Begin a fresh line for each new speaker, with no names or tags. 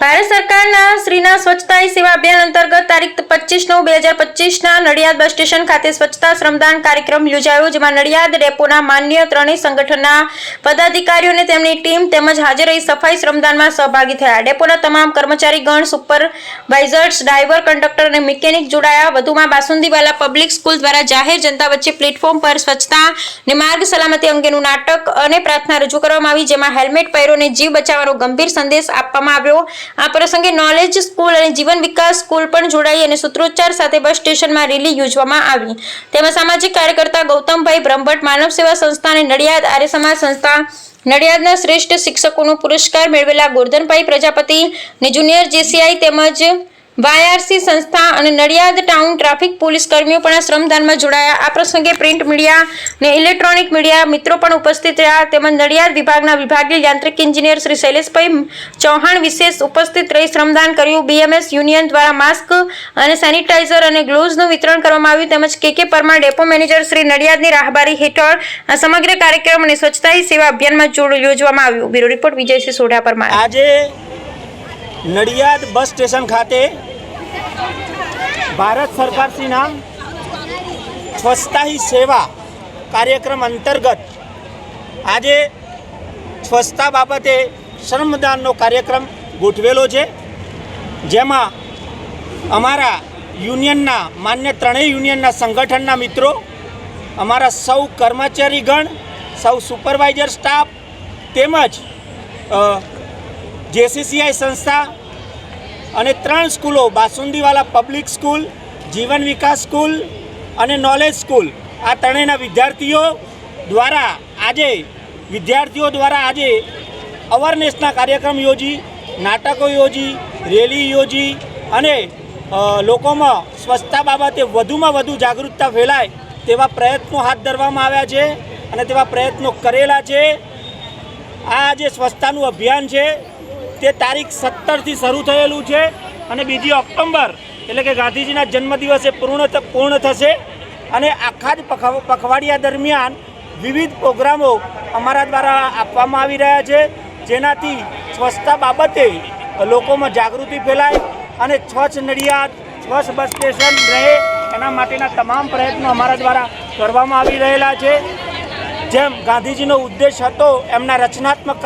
ભારત સરકારના શ્રીના સ્વચ્છતા સેવા અભિયાન અંતર્ગત તારીખ પચીસ નવ બે હજાર પચીસના નડિયાદ બસ સ્ટેશન ખાતે સ્વચ્છતા શ્રમદાન કાર્યક્રમ યોજાયો, જેમાં નડિયાદ ડેપોના માન્ય ત્રણેય સંગઠનના પદાધિકારીઓ અને તેમની ટીમ તેમજ હાજર રહી સફાઈ શ્રમદાનમાં સહભાગી થયા. ડેપોના તમામ કર્મચારીગણ સુપરવાઇઝર્સ ડ્રાઈવર કંડક્ટર અને મિકેનિક જોડાયા. વધુમાં બાસુંદીવાલા પબ્લિક સ્કૂલ દ્વારા જાહેર જનતા વચ્ચે પ્લેટફોર્મ પર સ્વચ્છતા અને માર્ગ સલામતી અંગેનું નાટક અને પ્રાર્થના રજૂ કરવામાં આવી, જેમાં હેલ્મેટ પહેરો અને જીવ બચાવવાનો ગંભીર સંદેશ આપવામાં આવ્યો. આ પ્રસંગે નોલેજ સ્કૂલ અને જીવન વિકાસ સ્કૂલ પણ જોડાઈ અને સૂત્રોચ્ચાર સાથે બસ સ્ટેશનમાં રેલી યોજવામાં આવી. તેમાં સામાજિક કાર્યકર્તા ગૌતમભાઈ બ્રહ્મભટ્ટ, માનવ સેવા સંસ્થા અને નડિયાદ આર્ય સમાજ સંસ્થા, નડિયાદના શ્રેષ્ઠ શિક્ષકોનો પુરસ્કાર મેળવેલા ગોરધનભાઈ પ્રજાપતિ ને જુનિયર જેસીઆઈ તેમજ વાયઆરસી સંસ્થા અને નડિયાદ ટાઉન ટ્રાફિક પોલીસ કર્મીઓ પણ આ શ્રમદાનમાં જોડાયા. આ પ્રસંગે પ્રિન્ટ મીડિયા ને ઇલેક્ટ્રોનિક મીડિયા મિત્રો પણ ઉપસ્થિત રહ્યા. તેમજ નડિયાદ વિભાગના વિભાગીય યાંત્રિક એન્જિનિયર શ્રી શૈલેષભાઈ ચૌહાણ વિશેષ ઉપસ્થિત રહી શ્રમદાન કર્યું. બીએમએસ યુનિયન દ્વારા માસ્ક અને સેનિટાઈઝર અને ગ્લોવ્સનું વિતરણ કરવામાં આવ્યું. તેમજ K K Parmar depot manager Shri નડિયાદની રાહબારી હેઠળ આ સમગ્ર કાર્યક્રમ અને સ્વચ્છતા સેવા અભિયાનમાં યોજવામાં આવ્યું. Bureau report Vijaysinh Sodha Parmar.
આજે નડિયાદ બસ સ્ટેશન ખાતે ભારત સરકારશ્રીના સ્વચ્છતા હી સેવા કાર્યક્રમ અંતર્ગત આજે સ્વચ્છતા બાબતે શ્રમદાનનો કાર્યક્રમ ગોઠવેલો છે. જેમાં અમારા યુનિયનના માન્ય ત્રણેય યુનિયનના સંગઠનના મિત્રો, અમારા સૌ કર્મચારીગણ, સૌ સુપરવાઇઝર સ્ટાફ તેમજ જેસીસીઆઈ સંસ્થા અને ત્રણ સ્કૂલો, Basundiwala public school Jeevan Vikas school અને નોલેજ સ્કૂલ આ ત્રણેયના વિદ્યાર્થીઓ દ્વારા આજે, વિદ્યાર્થીઓ દ્વારા આજે અવેરનેસના કાર્યક્રમ યોજી, નાટકો યોજી, રેલી યોજી અને લોકોમાં સ્વચ્છતા બાબતે વધુમાં વધુ જાગૃતતા ફેલાય તેવા પ્રયત્નો હાથ ધરવામાં આવ્યા છે અને તેવા પ્રયત્નો કરેલા છે. આ જે સ્વચ્છતાનું અભિયાન છે તે તારીખ સત્તરથી શરૂ થયેલું છે અને બીજી ઓક્ટોબર એટલે કે ગાંધીજીના જન્મદિવસે પૂર્ણ પૂર્ણ થશે. અને આખા જ પખ- પખવાડિયા દરમિયાન વિવિધ પ્રોગ્રામો અમારા દ્વારા આપવામાં આવી રહ્યા છે. જેનાથી સ્વચ્છતા બાબતે લોકોમાં જાગૃતિ ફેલાય અને સ્વચ્છ નડિયાદ, સ્વચ્છ બસ સ્ટેશન રહે. એના માટેના તમામ પ્રયત્નો અમારા દ્વારા કરવામાં આવી રહેલા છે. જેમ ગાંધીજીનો ઉદ્દેશ હતો, એમના રચનાત્મક